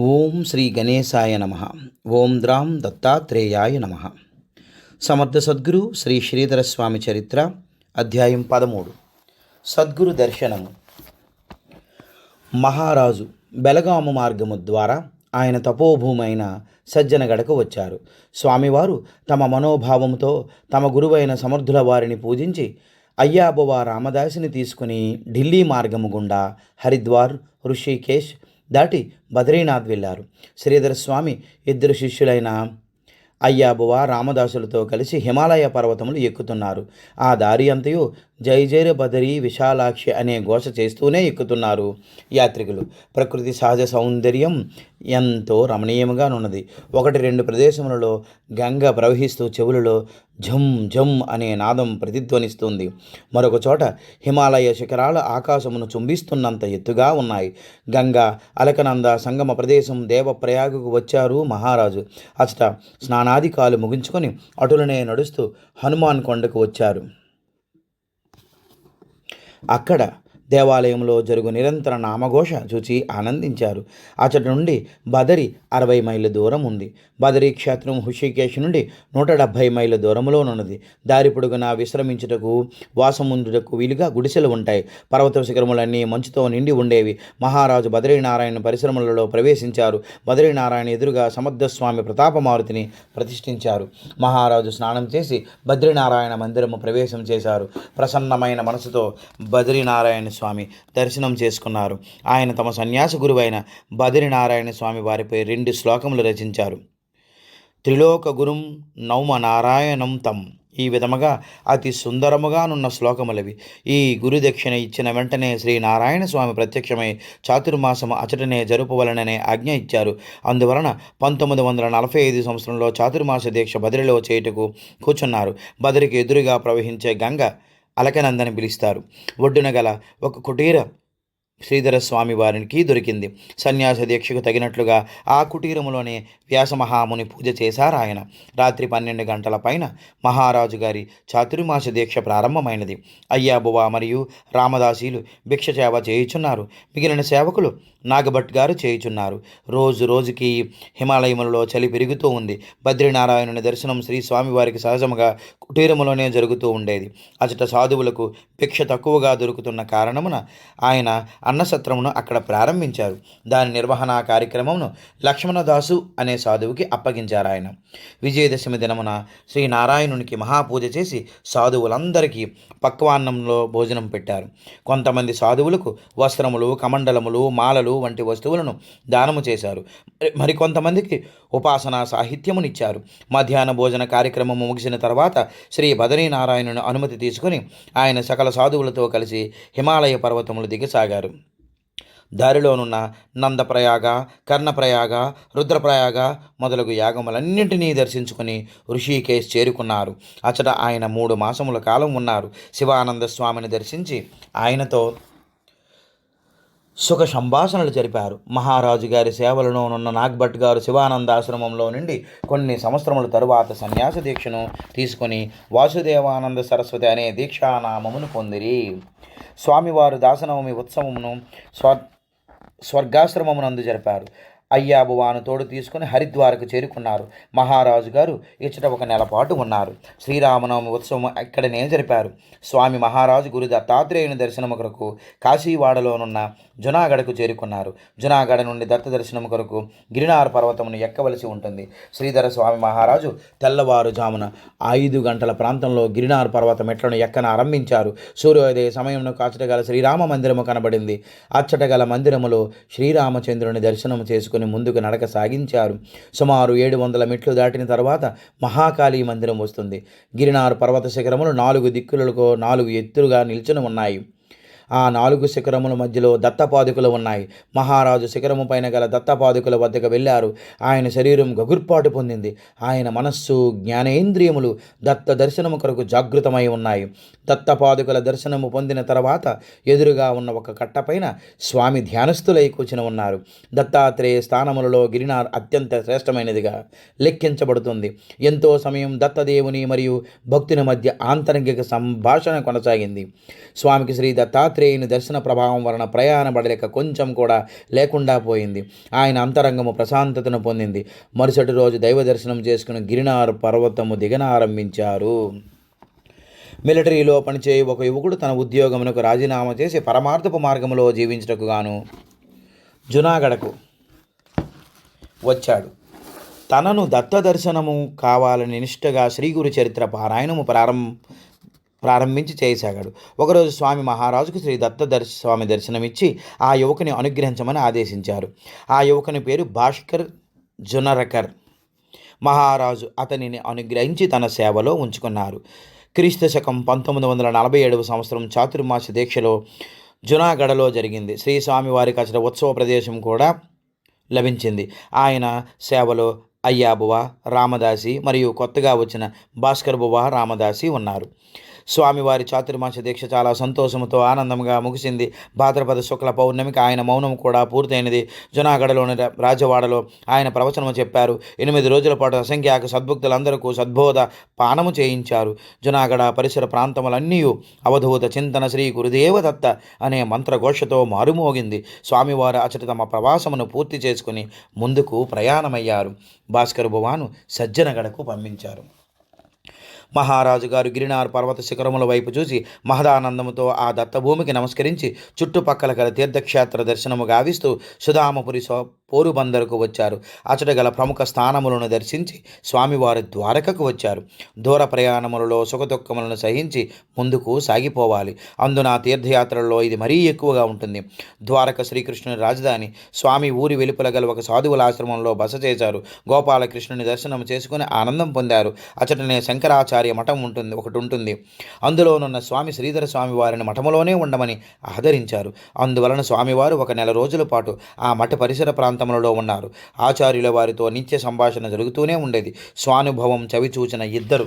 ఓం శ్రీ గణేశాయ నమ. ఓం ద్రాం దత్తాత్రేయాయ నమ. సమర్థ సద్గురు శ్రీ శ్రీధర స్వామి చరిత్ర అధ్యాయం పదమూడు. సద్గురు దర్శనము. మహారాజు బెలగాము మార్గము ద్వారా ఆయన తపోభూమైన సజ్జనగడకు వచ్చారు. స్వామివారు తమ మనోభావంతో తమ గురువైన సమర్థుల వారిని పూజించి అయ్యాబువ రామదాసిని తీసుకుని ఢిల్లీ మార్గము గుండా హరిద్వార్ ఋషికేశ్ దాటి బద్రీనాథ్ వెళ్ళారు. శ్రీధర స్వామి ఇద్దరు శిష్యులైన అయ్యాబువ రామదాసులతో కలిసి హిమాలయ పర్వతములు ఎక్కుతున్నారు. ఆ దారి అంతయు జై జైర బదరి విశాలాక్షి అనే ఘోష చేస్తూనే ఎక్కుతున్నారు యాత్రికులు. ప్రకృతి సహజ సౌందర్యం ఎంతో రమణీయంగా ఉన్నది ఒకటి రెండు ప్రదేశములలో గంగ ప్రవహిస్తూ చెవులలో ఝం ఝం అనే నాదం ప్రతిధ్వనిస్తుంది. మరొక చోట హిమాలయ శిఖరాల ఆకాశమును చుంబిస్తున్నంత ఎత్తుగా ఉన్నాయి. గంగా అలకనంద సంగమ ప్రదేశం దేవప్రయాగకు వచ్చారు మహారాజు. అస్త స్నానాది కాలు ముగించుకొని అటులనే నడుస్తూ హనుమాన్ కొండకు వచ్చారు. అక్కడ దేవాలయంలో జరుగు నిరంతర నామఘోష చూచి ఆనందించారు. అచ్చటి నుండి బదరి అరవై మైళ్ళ దూరం ఉంది. బదరి క్షేత్రం హుషికేశ్ నుండి నూట డెబ్భై మైళ్ళ దూరంలోనున్నది దారి పొడుగున విశ్రమించుటకు వాసముందుటకు వీలుగా గుడిసెలు ఉంటాయి. పర్వత శిఖరములన్నీ మంచుతో నిండి ఉండేవి. మహారాజు బదరీనారాయణ పరిశ్రమలలో ప్రవేశించారు. బదరీనారాయణ ఎదురుగా సమర్థస్వామి ప్రతాపమారుతిని ప్రతిష్ఠించారు. మహారాజు స్నానం చేసి బద్రీనారాయణ మందిరము ప్రవేశం చేశారు. ప్రసన్నమైన మనసుతో బద్రీనారాయణ స్వామి దర్శనం చేసుకున్నారు. ఆయన తమ సన్యాస గురువైన బదిరినారాయణ స్వామి వారిపై రెండు శ్లోకములు రచించారు. త్రిలోక గురుం నౌమ నారాయణం తం. ఈ విధముగా అతి సుందరముగానున్న శ్లోకములవి. ఈ గురుదక్షిణ ఇచ్చిన వెంటనే శ్రీ నారాయణ స్వామి ప్రత్యక్షమై చాతుర్మాసము అచటనే జరుపవలననే ఆజ్ఞ ఇచ్చారు. అందువలన పంతొమ్మిది వందల నలభై ఐదు సంవత్సరంలో చాతుర్మాస దీక్ష బదిరిలో చేయుటకు కూర్చున్నారు బదిరికి ఎదురుగా ప్రవహించే గంగ అలకనందని పిలుస్తారు. ఒడ్డున గల ఒక కుటీర శ్రీధర స్వామి వారికి దొరికింది. సన్యాస దీక్షకు తగినట్లుగా ఆ కుటీరములోనే వ్యాసమహాముని పూజ చేశారు ఆయన. రాత్రి పన్నెండు గంటల పైన మహారాజు గారి చాతుర్మాస దీక్ష ప్రారంభమైనది. అయ్యాబువ మరియు రామదాసీలు భిక్ష సేవ చేయుచున్నారు. మిగిలిన సేవకులు నాగభట్ గారు చేయుచున్నారు. రోజు రోజుకి హిమాలయములలో చలి పెరుగుతూ ఉంది. బద్రీనారాయణుని దర్శనం శ్రీ స్వామివారికి సహజముగా కుటీరములోనే జరుగుతూ ఉండేది. అచట సాధువులకు భిక్ష తక్కువగా దొరుకుతున్న కారణమున ఆయన అన్నసత్రమును అక్కడ ప్రారంభించారు. దాని నిర్వహణ కార్యక్రమమును లక్ష్మణదాసు అనే సాధువుకి అప్పగించారు ఆయన విజయదశమి దినమున శ్రీ నారాయణునికి మహాపూజ చేసి సాధువులందరికీ పక్వాన్నంలో భోజనం పెట్టారు. కొంతమంది సాధువులకు వస్త్రములు కమండలములు మాలలు వంటి వస్తువులను దానము చేశారు. మరి- మరికొంతమందికి ఉపాసన సాహిత్యమునిచ్చారు. మధ్యాహ్న భోజన కార్యక్రమము ముగిసిన తర్వాత శ్రీ బదరీనారాయణుని అనుమతి తీసుకుని ఆయన సకల సాధువులతో కలిసి హిమాలయ పర్వతములు దిగసాగారు. దారిలోనున్న నందప్రయాగ కర్ణప్రయాగ రుద్రప్రయాగ మొదలగు యాగములన్నింటినీ దర్శించుకుని ఋషికేశ్ చేరుకున్నారు. అచట ఆయన మూడు మాసముల కాలం ఉన్నారు. శివానంద స్వామిని దర్శించి ఆయనతో సుఖ సంభాషణలు జరిపారు. మహారాజు గారి సేవలను ఉన్న నాగ్భట్ గారు శివానంద ఆశ్రమంలో నుండి కొన్ని సంవత్సరముల తరువాత సన్యాస దీక్షను తీసుకొని వాసుదేవానంద సరస్వతి అనే దీక్షానామమును పొందిరి. స్వామివారు దాసనవమి ఉత్సవమును స్వ స్వర్గాశ్రమమునందు జరిపారు. అయ్యాబువాను తోడు తీసుకుని హరిద్వారకు చేరుకున్నారు. మహారాజు గారు ఇచ్చట ఒక నెల పాటు ఉన్నారు. శ్రీరామనవమి ఉత్సవం ఇక్కడనే జరిపారు. స్వామి మహారాజు గురు దత్తాత్రేయుని దర్శనము కొరకు కాశీవాడలోనున్న జునాగఢకు చేరుకున్నారు. జునాగఢ నుండి దత్త దర్శనం కొరకు గిరినార్ పర్వతమును ఎక్కవలసి ఉంటుంది. శ్రీధర స్వామి మహారాజు తెల్లవారుజామున ఐదు గంటల ప్రాంతంలో గిరినార్ పర్వత మెట్లను ఎక్కన ఆరంభించారు. సూర్యోదయ సమయంలో కాచట గల శ్రీరామ మందిరము కనబడింది. అచ్చట గల మందిరములో శ్రీరామచంద్రుని దర్శనం చేసుకుని ముందుకు నడక సాగించారు. సుమారు ఏడు వందల మెట్లు దాటిన తర్వాత మహాకాళీ మందిరం వస్తుంది. గిరినారు పర్వత శిఖరములు నాలుగు దిక్కులకు నాలుగు ఎత్తులుగా నిల్చుని ఉన్నాయి. ఆ నాలుగు శిఖరముల మధ్యలో దత్తపాదుకలు ఉన్నాయి. మహారాజు శిఖరము పైన గల దత్తపాదుకుల వద్దకు వెళ్ళారు. ఆయన శరీరం గగుర్పాటు పొందింది. ఆయన మనస్సు జ్ఞానేంద్రియములు దత్త దర్శనము కొరకు జాగృతమై ఉన్నాయి. దత్తపాదుకల దర్శనము పొందిన తర్వాత ఎదురుగా ఉన్న ఒక కట్టపైన స్వామి ధ్యానస్థులై కూర్చుని ఉన్నారు. దత్తాత్రేయ స్థానములలో గిరినార్ అత్యంత శ్రేష్టమైనదిగా లెక్కించబడుతుంది. ఎంతో సమయం దత్తదేవుని మరియు భక్తుని మధ్య ఆంతరంగిక సంభాషణ కొనసాగింది. స్వామికి శ్రీ దత్తా దత్తాత్రేయుని దర్శన ప్రభావం వలన ప్రయాణ బడలిక కొంచెం కూడా లేకుండా పోయింది. ఆయన అంతరంగము ప్రశాంతతను పొందింది. మరుసటి రోజు దైవ దర్శనం చేసుకుని గిరినార్ పర్వతము దిగనారంభించారు మిలిటరీలో పనిచేయ ఒక యువకుడు తన ఉద్యోగమునకు రాజీనామా చేసి పరమార్థపు మార్గములో జీవించటకు గాను జునాగఢకు వచ్చాడు. తనను దత్త దర్శనము కావాలని నిష్ఠగా శ్రీ గురు చరిత్ర పారాయణము ప్రారంభ ప్రారంభించి చేయసాగాడు ఒకరోజు స్వామి మహారాజుకు శ్రీ దత్తదర్శ స్వామి దర్శనమిచ్చి ఆ యువకుని అనుగ్రహించమని ఆదేశించారు. ఆ యువకుని పేరు భాస్కర్ జునరకర్. మహారాజు అతనిని అనుగ్రహించి తన సేవలో ఉంచుకున్నారు. క్రీస్తు శకం పంతొమ్మిది వందల నలభై ఏడవ సంవత్సరం చాతుర్మాస దీక్షలో జునాగఢలో జరిగింది. శ్రీ స్వామివారికి అసలు ఉత్సవ ప్రదేశం కూడా లభించింది. ఆయన సేవలో అయ్యాబువ రామదాసి మరియు కొత్తగా వచ్చిన భాస్కర్ బువ రామదాసి ఉన్నారు. స్వామివారి చాతుర్మాస దీక్ష చాలా సంతోషంతో ఆనందంగా ముగిసింది. భాద్రపద శుక్ల పౌర్ణమికి ఆయన మౌనం కూడా పూర్తయినది. జునాగఢలోని రా- రాజవాడలో ఆయన ప్రవచనము చెప్పారు. ఎనిమిది రోజుల పాటు అసంఖ్యాక సద్భక్తులందరికీ సద్బోధ పానము చేయించారు. జునాగఢ పరిసర ప్రాంతములన్నీ అవధూత చింతన శ్రీ గురుదేవదత్త అనే మంత్రఘోషతో మారుమోగింది. స్వామివారు అచట తమ ప్రవాసమును పూర్తి చేసుకుని ముందుకు ప్రయాణమయ్యారు. భాస్కర్ భువాను సజ్జనగడకు పంపించారు. మహారాజు గారు గిరినార్ పర్వత శిఖరముల వైపు చూసి మహదానందముతో ఆ దత్తభూమికి నమస్కరించి చుట్టుపక్కల గల తీర్థక్షేత్ర దర్శనము గావిస్తూ సుధామపురి సో పోరుబందరుకు వచ్చారు. అచట గల ప్రముఖ స్థానములను దర్శించి స్వామివారి ద్వారకకు వచ్చారు. దూర ప్రయాణములలో సుఖదుఖములను సహించి ముందుకు సాగిపోవాలి. అందున తీర్థయాత్రల్లో ఇది మరీ ఎక్కువగా ఉంటుంది. ద్వారక శ్రీకృష్ణుని రాజధాని స్వామి ఊరి వెలుపల గల ఒక సాధువుల ఆశ్రమంలో బస చేశారు. గోపాలకృష్ణుని దర్శనం చేసుకుని ఆనందం పొందారు. అచటనే శంకరాచార్య మఠం ఉంటుంది ఒకటి ఉంటుంది. అందులోనున్న స్వామి శ్రీధర స్వామి వారిని మఠములోనే ఉండమని ఆదరించారు. అందువలన స్వామివారు ఒక నెల రోజుల పాటు ఆ మఠ పరిసర ప్రాంతం ప్రాంతములలో ఉన్నారు. ఆచార్యుల వారితో నిత్య సంభాషణ జరుగుతూనే ఉండేది. స్వానుభవం చవిచూచిన ఇద్దరు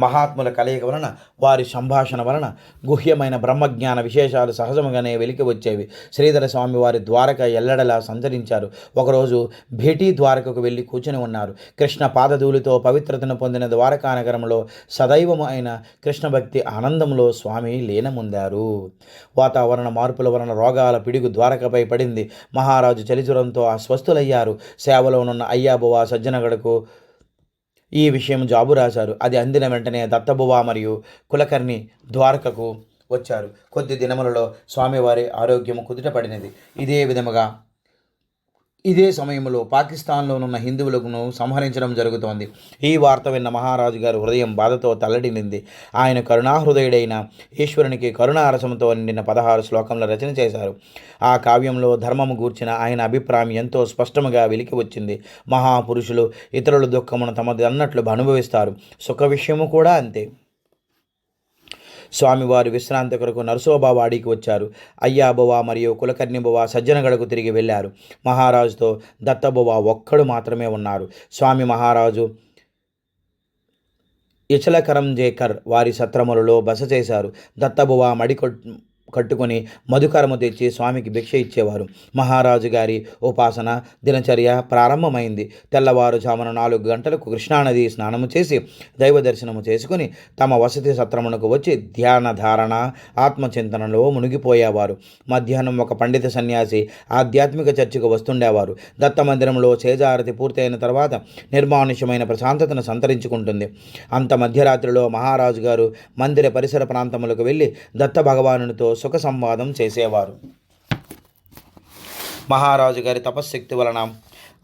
మహాత్ముల కలయిక వలన వారి సంభాషణ వలన గుహ్యమైన బ్రహ్మజ్ఞాన విశేషాలు సహజముగానే వెలికి వచ్చేవి. శ్రీధర స్వామి వారి ద్వారక ఎల్లడలా సంచరించారు. ఒకరోజు భేటీ ద్వారకకు వెళ్ళి కూర్చుని ఉన్నారు. కృష్ణ పాదధూలితో పవిత్రతను పొందిన ద్వారకా నగరంలో సదైవము అయిన కృష్ణ భక్తి ఆనందంలో స్వామి లీనముందారు. వాతావరణ మార్పుల వలన రోగాల పిడుగు ద్వారకపై పడింది. మహారాజు చలిజ్వరంతో అస్వస్థులయ్యారు. సేవలో ఉన్న అయ్యాబువ సజ్జనగడకు ఈ విషయం జాబు రాశారు. అది అందిన వెంటనే దత్తబువ మరియు కులకర్ణి ద్వారకకు వచ్చారు. కొద్ది దినములలో స్వామివారి ఆరోగ్యము కుదుటపడినది ఇదే విధముగా ఇదే సమయంలో పాకిస్తాన్లోనున్న హిందువులను సంహరించడం జరుగుతోంది. ఈ వార్త విన్న మహారాజు గారు హృదయం బాధతో తల్లడిల్లింది. ఆయన కరుణాహృదయుడైన ఈశ్వరునికి కరుణారసంతో నిండిన పదహారు శ్లోకంలో రచన చేశారు. ఆ కావ్యంలో ధర్మము గూర్చిన ఆయన అభిప్రాయం ఎంతో స్పష్టముగా వెలికి వచ్చింది. మహాపురుషులు ఇతరుల దుఃఖమును తమది అన్నట్లు అనుభవిస్తారు. సుఖ విషయము కూడా అంతే. స్వామివారు విశ్రాంతి కొరకు నరసోబావాడికి వచ్చారు. అయ్యాబువ మరియు కులకర్ణిబువ సజ్జనగడకు తిరిగి వెళ్ళారు. మహారాజుతో దత్తబువ ఒక్కడు మాత్రమే ఉన్నారు. స్వామి మహారాజు ఇచలకరం జేకర్ వారి సత్రములలో బస చేశారు. దత్తబువ మడికొ కట్టుకొని మధుకరము తెచ్చి స్వామికి భిక్ష ఇచ్చేవారు. మహారాజు గారి ఉపాసన దినచర్య ప్రారంభమైంది. తెల్లవారుజామున నాలుగు గంటలకు కృష్ణానది స్నానము చేసి దైవ దర్శనము చేసుకుని తమ వసతి సత్రమునకు వచ్చి ధ్యాన ధారణ ఆత్మచింతనలో మునిగిపోయేవారు. మధ్యాహ్నం ఒక పండిత సన్యాసి ఆధ్యాత్మిక చర్చకు వస్తుండేవారు. దత్త మందిరంలో చేజారతి పూర్తయిన తర్వాత నిర్మానుష్యమైన ప్రశాంతతను సంతరించుకుంటుంది. అంత మధ్యరాత్రిలో మహారాజు గారు మందిర పరిసర ప్రాంతములకు వెళ్ళి దత్త భగవానునితో సుఖ సంవాదం చేసేవారు. మహారాజు గారి తపశ్శక్తి వలన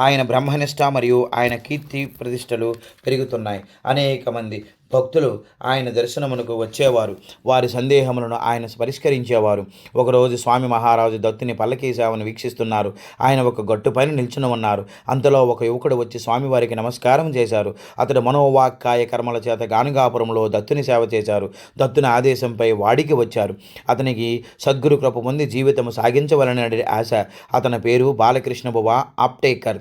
ఆయన బ్రహ్మనిష్ట మరియు ఆయన కీర్తి ప్రతిష్టలు పెరుగుతున్నాయి. అనేక మంది భక్తులు ఆయన దర్శనమునకు వచ్చేవారు. వారి సందేహములను ఆయన పరిష్కరించేవారు. ఒకరోజు స్వామి మహారాజు దత్తుని పల్లకీ వీక్షిస్తున్నారు. ఆయన ఒక గట్టు పైన నిల్చుని ఉన్నారు. అంతలో ఒక యువకుడు వచ్చి స్వామివారికి నమస్కారం చేశారు. అతడు మనోవాక్కాయ కర్మల చేత గానుగాపురంలో దత్తుని సేవ చేశారు. దత్తుని ఆదేశంపై వాడికి వచ్చారు. అతనికి సద్గురు కృప పొంది జీవితం సాగించవలనని ఆశ. అతని పేరు బాలకృష్ణ బువ ఆప్టేకర్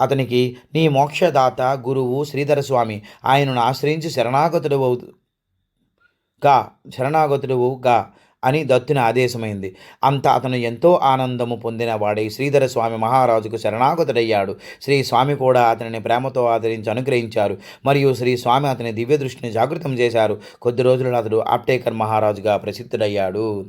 అతనికి నీ మోక్షదాత గురువు శ్రీధర స్వామి ఆయనను ఆశ్రయించి శరణాగతుడు గా శరణాగతుడుగా అని దత్తుని ఆదేశమైంది. అంత అతను ఎంతో ఆనందము పొందిన వాడై శ్రీధర స్వామి మహారాజుకు శరణాగతుడయ్యాడు. శ్రీ స్వామి కూడా అతనిని ప్రేమతో ఆదరించి అనుగ్రహించారు. మరియు శ్రీ స్వామి అతని దివ్య దృష్టిని జాగృతం చేశారు. కొద్ది రోజులలో అతడు ఆప్టేకర్ మహారాజుగా ప్రసిద్ధుడయ్యాడు.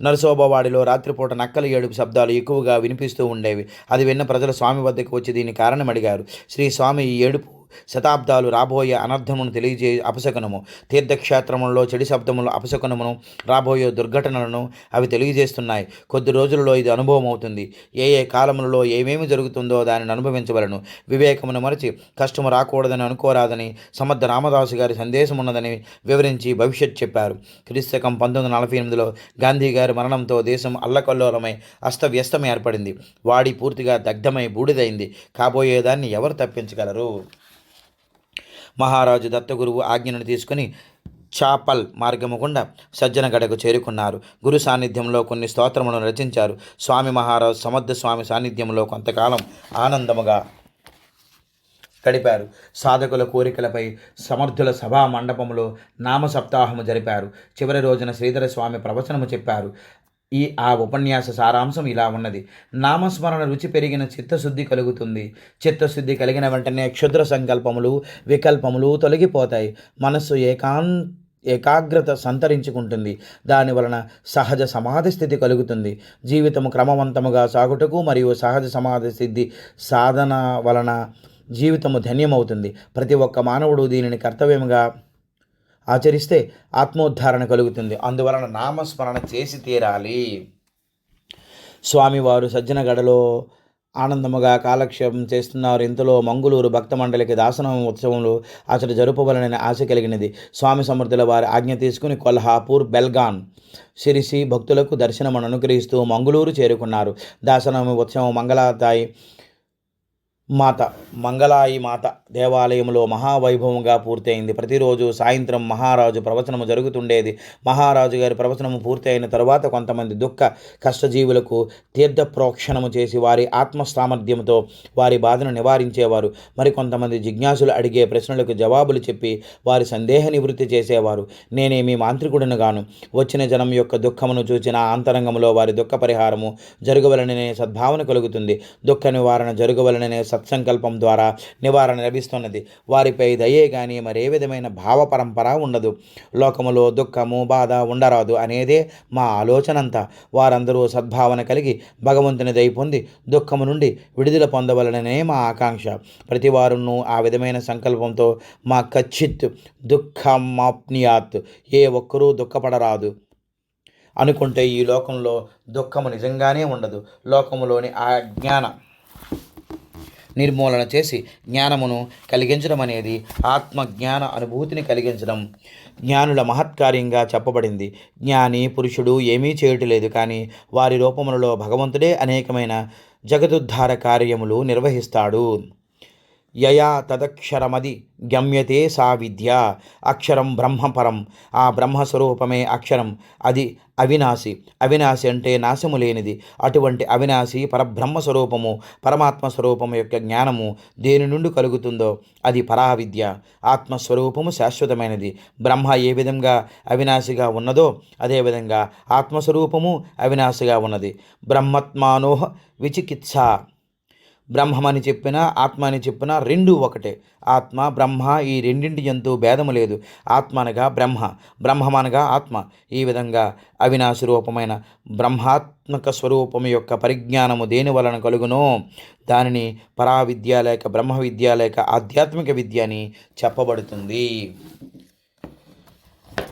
నరసోబవాడిలో రాత్రిపూట నక్కల ఏడుపు శబ్దాలు ఎక్కువగా వినిపిస్తూ ఉండేవి. అది విన్న ప్రజలు స్వామి వద్దకు వచ్చి దీని కారణం అడిగారు శ్రీ స్వామి ఈ ఏడుపు శతాబ్దాలు రాబోయే అనర్థమును తెలియజే అపశకునము. తీర్థక్షేత్రములలో చెడి శబ్దములు అపశకునమును రాబోయే దుర్ఘటనలను అవి తెలియజేస్తున్నాయి. కొద్ది రోజులలో ఇది అనుభవం అవుతుంది ఏ ఏ కాలములలో ఏమేమి జరుగుతుందో దానిని అనుభవించవలను. వివేకమును మరచి కష్టము రాకూడదని అనుకోరాదని సమర్థ రామదాసు గారి సందేశం ఉన్నదని వివరించి భవిష్యత్ చెప్పారు. క్రీస్తకం పంతొమ్మిది వందల నలభై ఎనిమిదిలో గాంధీ గారి మరణంతో దేశం అల్లకల్లోలమై అస్తవ్యస్తం ఏర్పడింది. వాడి పూర్తిగా దగ్ధమై బూడిదైంది. కాబోయేదాన్ని ఎవరు తప్పించగలరు? మహారాజు దత్తగురువు ఆజ్ఞను తీసుకుని చాపల్ మార్గము గుండా సజ్జనగడకు చేరుకున్నారు. గురు సాన్నిధ్యంలో కొన్ని స్తోత్రములను రచించారు. స్వామి మహారాజు సమర్థ స్వామి సాన్నిధ్యంలో కొంతకాలం ఆనందముగా గడిపారు. సాధకుల కోరికలపై సమర్థుల సభా మండపంలో నామ సప్తాహము జరిపారు. చివరి రోజున శ్రీధర స్వామి ప్రవచనము చెప్పారు. ఈ ఆ ఉపన్యాస సారాంశం ఇలా ఉన్నది. నామస్మరణ రుచి పెరిగిన చిత్తశుద్ధి కలుగుతుంది. చిత్తశుద్ధి కలిగిన వెంటనే క్షుద్ర సంకల్పములు వికల్పములు తొలగిపోతాయి. మనస్సు ఏకాం ఏకాగ్రత సంతరించుకుంటుంది. దాని వలన సహజ సమాధి స్థితి కలుగుతుంది. జీవితము క్రమవంతముగా సాగుటకు మరియు సహజ సమాధి స్థితి సాధన వలన జీవితము ధన్యమవుతుంది. ప్రతి ఒక్క మానవుడు దీనిని కర్తవ్యముగా ఆచరిస్తే ఆత్మోద్ధారణ కలుగుతుంది. అందువలన నామస్మరణ చేసి తీరాలి. స్వామివారు సజ్జనగడలో ఆనందముగా కాలక్షేపం చేస్తున్నారు. ఇంతలో మంగుళూరు భక్త మండలికి దాసనం ఉత్సవంలో అతడు జరుపవలనని ఆశ కలిగినది. స్వామి సమర్థుల వారి ఆజ్ఞ తీసుకుని కొల్హాపూర్ బెల్గాన్ సిరిసి భక్తులకు దర్శనమును అనుగ్రహిస్తూ మంగుళూరు చేరుకున్నారు. దాసనమి ఉత్సవం మంగళాతాయి మాత మంగళాయి మాత దేవాలయంలో మహావైభవంగా పూర్తయింది. ప్రతిరోజు సాయంత్రం మహారాజు ప్రవచనము జరుగుతుండేది. మహారాజు గారి ప్రవచనము పూర్తయిన తరువాత కొంతమంది దుఃఖ కష్టజీవులకు తీర్థ ప్రోక్షణము చేసి వారి ఆత్మ సామర్థ్యంతో వారి బాధను నివారించేవారు. మరికొంతమంది జిజ్ఞాసులు అడిగే ప్రశ్నలకు జవాబులు చెప్పి వారి సందేహ నివృత్తి చేసేవారు. నేనేమి మాంత్రికుడిని గాను వచ్చిన జనం యొక్క దుఃఖమును చూచిన అంతరంగంలో వారి దుఃఖ పరిహారము జరగవలననే సద్భావన కలుగుతుంది. దుఃఖ నివారణ జరగవలననే సత్సంకల్పం ద్వారా నివారణ లభిస్తున్నది. వారిపై దయే కానీ మరే విధమైన భావ పరంపర ఉండదు. లోకములో దుఃఖము బాధ ఉండరాదు అనేదే మా ఆలోచనంతా. వారందరూ సద్భావన కలిగి భగవంతుని దయ పొంది దుఃఖము నుండి విడుదల పొందవలననే మా ఆకాంక్ష. ప్రతివారును ఆ విధమైన సంకల్పంతో మా కచ్చిత్ దుఃఖమాప్నియాత్. ఏ ఒక్కరూ దుఃఖపడరాదు. అనుకుంటే ఈ లోకంలో దుఃఖము నిజంగానే ఉండదు. లోకములోని ఆ జ్ఞాన నిర్మూలన చేసి జ్ఞానమును కలిగించడం అనేది ఆత్మజ్ఞాన అనుభూతిని కలిగించడం. జ్ఞానుల మహత్కార్యంగా చెప్పబడింది. జ్ఞాని పురుషుడు ఏమీ చేయటలేదు కానీ వారి రూపములలో భగవంతుడే అనేకమైన జగదుద్ధార కార్యములు నిర్వహిస్తాడు. యయా తదక్షరమది గమ్యతే సా విద్య. అక్షరం బ్రహ్మపరం. ఆ బ్రహ్మస్వరూపమే అక్షరం. అది అవినాశి. అవినాశి అంటే నాశము లేనిది అటువంటి అవినాశి పరబ్రహ్మ స్వరూపము పరమాత్మ స్వరూపము యొక్క జ్ఞానము దేని నుండి కలుగుతుందో అది పరావిద్య. ఆత్మస్వరూపము శాశ్వతమైనది. బ్రహ్మ ఏ విధంగా అవినాశిగా ఉన్నదో అదేవిధంగా ఆత్మస్వరూపము అవినాశిగా ఉన్నది. బ్రహ్మత్మానోహ విచికిత్స. బ్రహ్మమని చెప్పినా ఆత్మ అని చెప్పినా రెండు ఒకటే. ఆత్మ బ్రహ్మ ఈ రెండింటి ఎంతో భేదము లేదు. ఆత్మ అనగా బ్రహ్మ బ్రహ్మమనగా ఆత్మ. ఈ విధంగా అవినాశ రూపమైన బ్రహ్మాత్మక స్వరూపము యొక్క పరిజ్ఞానము దేని వలన కలుగునో? దానిని పరావిద్య లేక బ్రహ్మ విద్య లేక ఆధ్యాత్మిక విద్య అని చెప్పబడుతుంది.